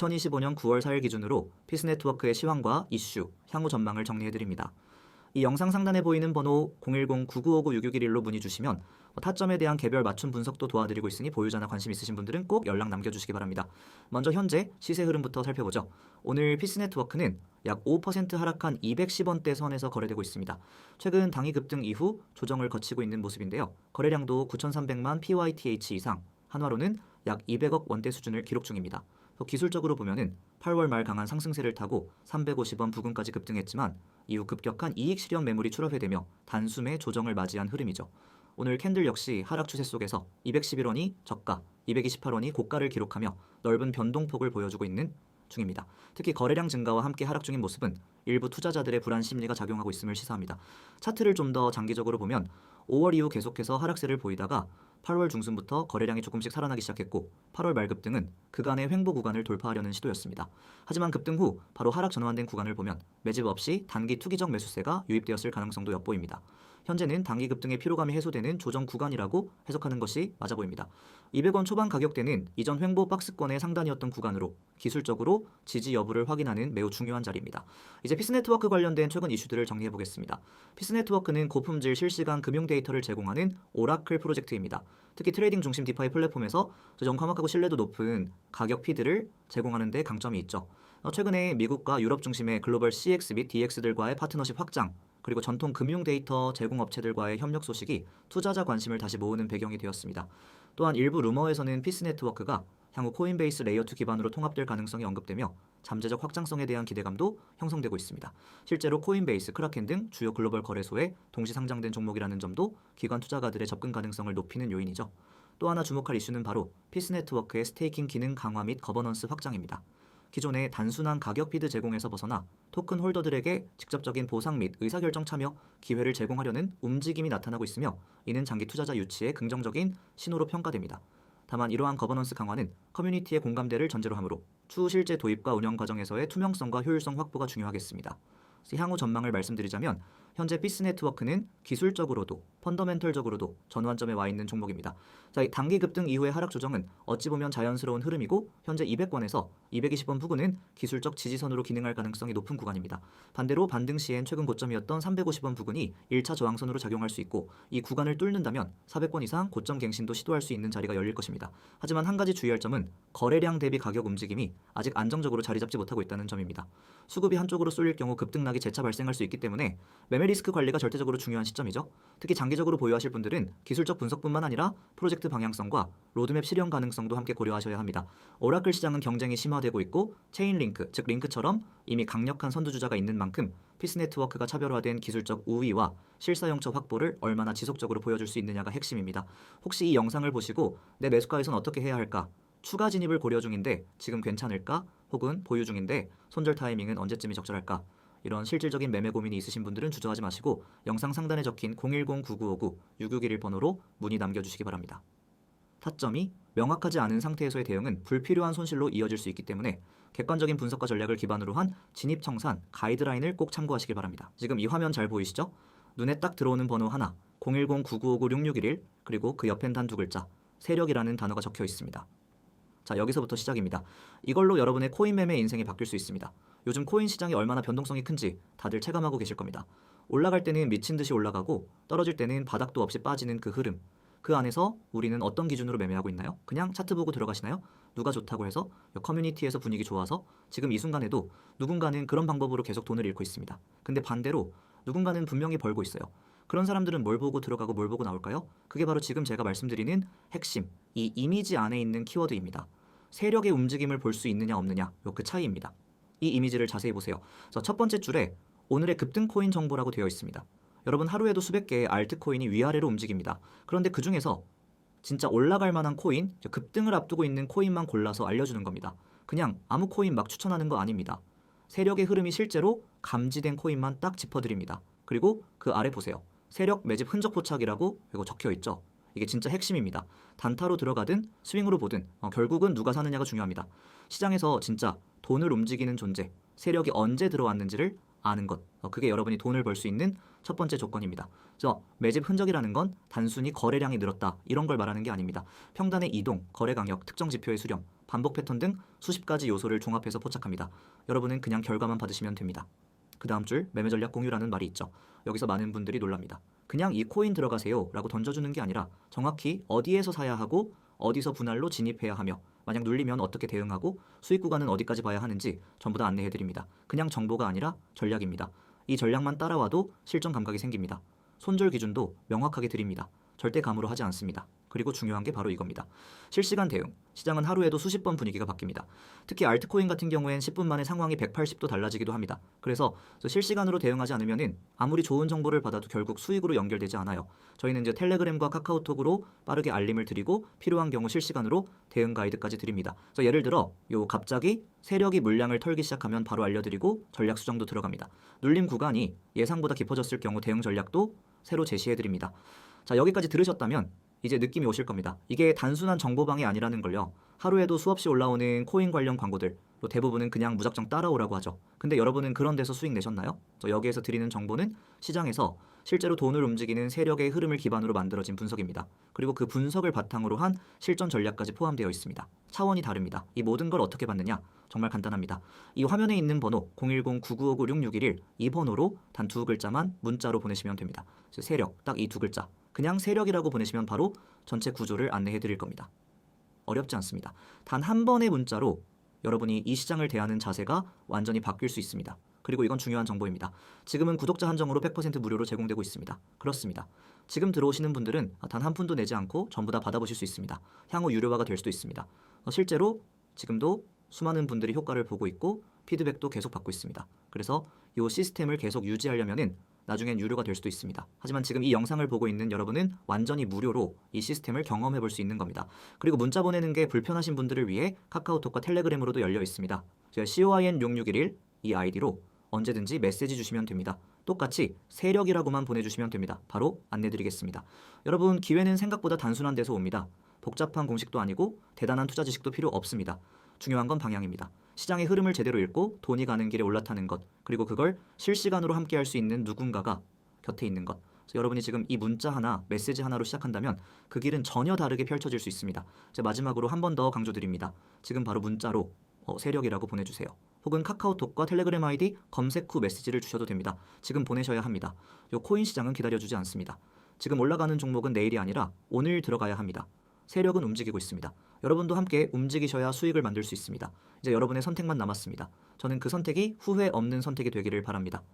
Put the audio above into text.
2025년 9월 4일 기준으로 피스네트워크의 시황과 이슈, 향후 전망을 정리해드립니다. 이 영상 상단에 보이는 번호 010-9959-6611로 문의 주시면 뭐 타점에 대한 개별 맞춤 분석도 도와드리고 있으니 보유자나 관심 있으신 분들은 꼭 연락 남겨주시기 바랍니다. 먼저 현재 시세 흐름부터 살펴보죠. 오늘 피스네트워크는 약 5% 하락한 210원대 선에서 거래되고 있습니다. 최근 당이 급등 이후 조정을 거치고 있는 모습인데요. 거래량도 9,300만 PYTH 이상, 한화로는 약 200억 원대 수준을 기록 중입니다. 또 기술적으로 보면은 8월 말 강한 상승세를 타고 350원 부근까지 급등했지만 이후 급격한 이익 실현 매물이 출하되며 단숨에 조정을 맞이한 흐름이죠. 오늘 캔들 역시 하락 추세 속에서 211원이 저가, 228원이 고가를 기록하며 넓은 변동폭을 보여주고 있는 중입니다. 특히 거래량 증가와 함께 하락 중인 모습은 일부 투자자들의 불안 심리가 작용하고 있음을 시사합니다. 차트를 좀 더 장기적으로 보면 5월 이후 계속해서 하락세를 보이다가 8월 중순부터 거래량이 조금씩 살아나기 시작했고 8월 말 급등은 그간의 횡보 구간을 돌파하려는 시도였습니다. 하지만 급등 후 바로 하락 전환된 구간을 보면 매집 없이 단기 투기적 매수세가 유입되었을 가능성도 엿보입니다. 현재는 단기 급등의 피로감이 해소되는 조정 구간이라고 해석하는 것이 맞아 보입니다. 200원 초반 가격대는 이전 횡보 박스권의 상단이었던 구간으로 기술적으로 지지 여부를 확인하는 매우 중요한 자리입니다. 이제 피스네트워크 관련된 최근 이슈들을 정리해 보겠습니다. 피스네트워크는 고품질 실시간 금융 데이터를 제공하는 오라클 프로젝트입니다. 특히 트레이딩 중심 디파이 플랫폼에서 정확하고 신뢰도 높은 가격 피드를 제공하는 데 강점이 있죠. 어, 최근에 미국과 유럽 중심의 글로벌 CX 및 DX들과의 파트너십 확장 그리고 전통 금융 데이터 제공 업체들과의 협력 소식이 투자자 관심을 다시 모으는 배경이 되었습니다. 또한 일부 루머에서는 피스 네트워크가 향후 코인베이스 레이어 2 기반으로 통합될 가능성이 언급되며 잠재적 확장성에 대한 기대감도 형성되고 있습니다. 실제로 코인베이스, 크라켄 등 주요 글로벌 거래소에 동시 상장된 종목이라는 점도 기관 투자가들의 접근 가능성을 높이는 요인이죠. 또 하나 주목할 이슈는 바로 피스 네트워크의 스테이킹 기능 강화 및 거버넌스 확장입니다. 기존의 단순한 가격 피드 제공에서 벗어나 토큰 홀더들에게 직접적인 보상 및 의사결정 참여 기회를 제공하려는 움직임이 나타나고 있으며 이는 장기 투자자 유치에 긍정적인 신호로 평가됩니다. 다만 이러한 거버넌스 강화는 커뮤니티의 공감대를 전제로 하므로 추후 실제 도입과 운영 과정에서의 투명성과 효율성 확보가 중요하겠습니다. 향후 전망을 말씀드리자면 현재 피스 네트워크는 기술적으로도 펀더멘털적으로도 전환점에 와 있는 종목입니다. 자, 이 단기 급등 이후의 하락 조정은 어찌 보면 자연스러운 흐름이고 현재 200원에서 220원 부근은 기술적 지지선으로 기능할 가능성이 높은 구간입니다. 반대로 반등 시엔 최근 고점이었던 350원 부근이 1차 저항선으로 작용할 수 있고 이 구간을 뚫는다면 400원 이상 고점 갱신도 시도할 수 있는 자리가 열릴 것입니다. 하지만 한 가지 주의할 점은 거래량 대비 가격 움직임이 아직 안정적으로 자리 잡지 못하고 있다는 점입니다. 수급이 한쪽으로 쏠릴 경우 급등락이 재차 발생할 수 있기 때문에 매매 리스크 관리가 절대적으로 중요한 시점이죠. 특히 장기적으로 보유하실 분들은 기술적 분석뿐만 아니라 프로젝트 방향성과 로드맵 실현 가능성도 함께 고려하셔야 합니다. 오라클 시장은 경쟁이 심화되고 있고 체인 링크, 즉 링크처럼 이미 강력한 선두주자가 있는 만큼 피스 네트워크가 차별화된 기술적 우위와 실사용처 확보를 얼마나 지속적으로 보여줄 수 있느냐가 핵심입니다. 혹시 이 영상을 보시고 내 매수가에선 어떻게 해야 할까? 추가 진입을 고려 중인데 지금 괜찮을까? 혹은 보유 중인데 손절 타이밍은 언제쯤이 적절할까? 이런 실질적인 매매 고민이 있으신 분들은 주저하지 마시고 영상 상단에 적힌 010-9959-6611 번호로 문의 남겨주시기 바랍니다. 타점이 명확하지 않은 상태에서의 대응은 불필요한 손실로 이어질 수 있기 때문에 객관적인 분석과 전략을 기반으로 한 진입 청산 가이드라인을 꼭 참고하시길 바랍니다. 지금 이 화면 잘 보이시죠? 눈에 딱 들어오는 번호 하나 010-9959-6611 그리고 그 옆엔 단 두 글자 세력이라는 단어가 적혀 있습니다. 자 여기서부터 시작입니다. 이걸로 여러분의 코인 매매 인생이 바뀔 수 있습니다. 요즘 코인 시장이 얼마나 변동성이 큰지 다들 체감하고 계실 겁니다. 올라갈 때는 미친 듯이 올라가고 떨어질 때는 바닥도 없이 빠지는 그 흐름. 그 안에서 우리는 어떤 기준으로 매매하고 있나요? 그냥 차트 보고 들어가시나요? 누가 좋다고 해서 커뮤니티에서 분위기 좋아서 지금 이 순간에도 누군가는 그런 방법으로 계속 돈을 잃고 있습니다. 근데 반대로 누군가는 분명히 벌고 있어요. 그런 사람들은 뭘 보고 들어가고 뭘 보고 나올까요? 그게 바로 지금 제가 말씀드리는 핵심, 이 이미지 안에 있는 키워드입니다. 세력의 움직임을 볼 수 있느냐 없느냐, 요 그 차이입니다. 이 이미지를 자세히 보세요. 첫 번째 줄에 오늘의 급등 코인 정보라고 되어 있습니다. 여러분 하루에도 수백 개의 알트코인이 위아래로 움직입니다. 그런데 그 중에서 진짜 올라갈 만한 코인, 급등을 앞두고 있는 코인만 골라서 알려주는 겁니다. 그냥 아무 코인 막 추천하는 거 아닙니다. 세력의 흐름이 실제로 감지된 코인만 딱 짚어드립니다. 그리고 그 아래 보세요. 세력 매집 흔적 포착이라고 이거 적혀 있죠. 이게 진짜 핵심입니다. 단타로 들어가든 스윙으로 보든 어, 결국은 누가 사느냐가 중요합니다. 시장에서 진짜 돈을 움직이는 존재, 세력이 언제 들어왔는지를 아는 것. 어, 그게 여러분이 돈을 벌 수 있는 첫 번째 조건입니다. 저 매집 흔적이라는 건 단순히 거래량이 늘었다 이런 걸 말하는 게 아닙니다. 평단의 이동, 거래 강력, 특정 지표의 수렴, 반복 패턴 등 수십 가지 요소를 종합해서 포착합니다. 여러분은 그냥 결과만 받으시면 됩니다. 그 다음 줄 매매 전략 공유라는 말이 있죠. 여기서 많은 분들이 놀랍니다. 그냥 이 코인 들어가세요 라고 던져주는 게 아니라 정확히 어디에서 사야 하고 어디서 분할로 진입해야 하며 만약 눌리면 어떻게 대응하고 수익 구간은 어디까지 봐야 하는지 전부 다 안내해드립니다. 그냥 정보가 아니라 전략입니다. 이 전략만 따라와도 실전 감각이 생깁니다. 손절 기준도 명확하게 드립니다. 절대 감으로 하지 않습니다. 그리고 중요한 게 바로 이겁니다. 실시간 대응. 시장은 하루에도 수십 번 분위기가 바뀝니다. 특히 알트코인 같은 경우엔 10분 만에 상황이 180도 달라지기도 합니다. 그래서 실시간으로 대응하지 않으면은 아무리 좋은 정보를 받아도 결국 수익으로 연결되지 않아요. 저희는 이제 텔레그램과 카카오톡으로 빠르게 알림을 드리고 필요한 경우 실시간으로 대응 가이드까지 드립니다. 그래서 예를 들어 요 갑자기 세력이 물량을 털기 시작하면 바로 알려드리고 전략 수정도 들어갑니다. 눌림 구간이 예상보다 깊어졌을 경우 대응 전략도 새로 제시해 드립니다. 자 여기까지 들으셨다면 이제 느낌이 오실 겁니다. 이게 단순한 정보방이 아니라는 걸요. 하루에도 수없이 올라오는 코인 관련 광고들 또 대부분은 그냥 무작정 따라오라고 하죠. 근데 여러분은 그런 데서 수익 내셨나요? 저 여기에서 드리는 정보는 시장에서 실제로 돈을 움직이는 세력의 흐름을 기반으로 만들어진 분석입니다. 그리고 그 분석을 바탕으로 한 실전 전략까지 포함되어 있습니다. 차원이 다릅니다. 이 모든 걸 어떻게 받느냐? 정말 간단합니다. 이 화면에 있는 번호 010-9959-6611 이 번호로 단 두 글자만 문자로 보내시면 됩니다. 즉, 세력 딱 이 두 글자. 그냥 세력이라고 보내시면 바로 전체 구조를 안내해 드릴 겁니다. 어렵지 않습니다. 단 한 번의 문자로 여러분이 이 시장을 대하는 자세가 완전히 바뀔 수 있습니다. 그리고 이건 중요한 정보입니다. 지금은 구독자 한정으로 100% 무료로 제공되고 있습니다. 그렇습니다. 지금 들어오시는 분들은 단 한 푼도 내지 않고 전부 다 받아보실 수 있습니다. 향후 유료화가 될 수도 있습니다. 어, 실제로 지금도 수많은 분들이 효과를 보고 있고 피드백도 계속 받고 있습니다. 그래서 이 시스템을 계속 유지하려면은 나중엔 유료가 될 수도 있습니다. 하지만 지금 이 영상을 보고 있는 여러분은 완전히 무료로 이 시스템을 경험해 볼 수 있는 겁니다. 그리고 문자 보내는 게 불편하신 분들을 위해 카카오톡과 텔레그램으로도 열려 있습니다. 제가 COIN6611 이 아이디로 언제든지 메시지 주시면 됩니다. 똑같이 세력이라고만 보내주시면 됩니다. 바로 안내드리겠습니다. 여러분 기회는 생각보다 단순한 데서 옵니다. 복잡한 공식도 아니고 대단한 투자 지식도 필요 없습니다. 중요한 건 방향입니다. 시장의 흐름을 제대로 읽고 돈이 가는 길에 올라타는 것, 그리고 그걸 실시간으로 함께 할 수 있는 누군가가 곁에 있는 것. 여러분이 지금 이 문자 하나, 메시지 하나로 시작한다면 그 길은 전혀 다르게 펼쳐질 수 있습니다. 제가 마지막으로 한 번 더 강조드립니다. 지금 바로 문자로 어, 세력이라고 보내주세요. 혹은 카카오톡과 텔레그램 아이디 검색 후 메시지를 주셔도 됩니다. 지금 보내셔야 합니다. 요 코인 시장은 기다려주지 않습니다. 지금 올라가는 종목은 내일이 아니라 오늘 들어가야 합니다. 세력은 움직이고 있습니다. 여러분도 함께 움직이셔야 수익을 만들 수 있습니다. 이제 여러분의 선택만 남았습니다. 저는 그 선택이 후회 없는 선택이 되기를 바랍니다.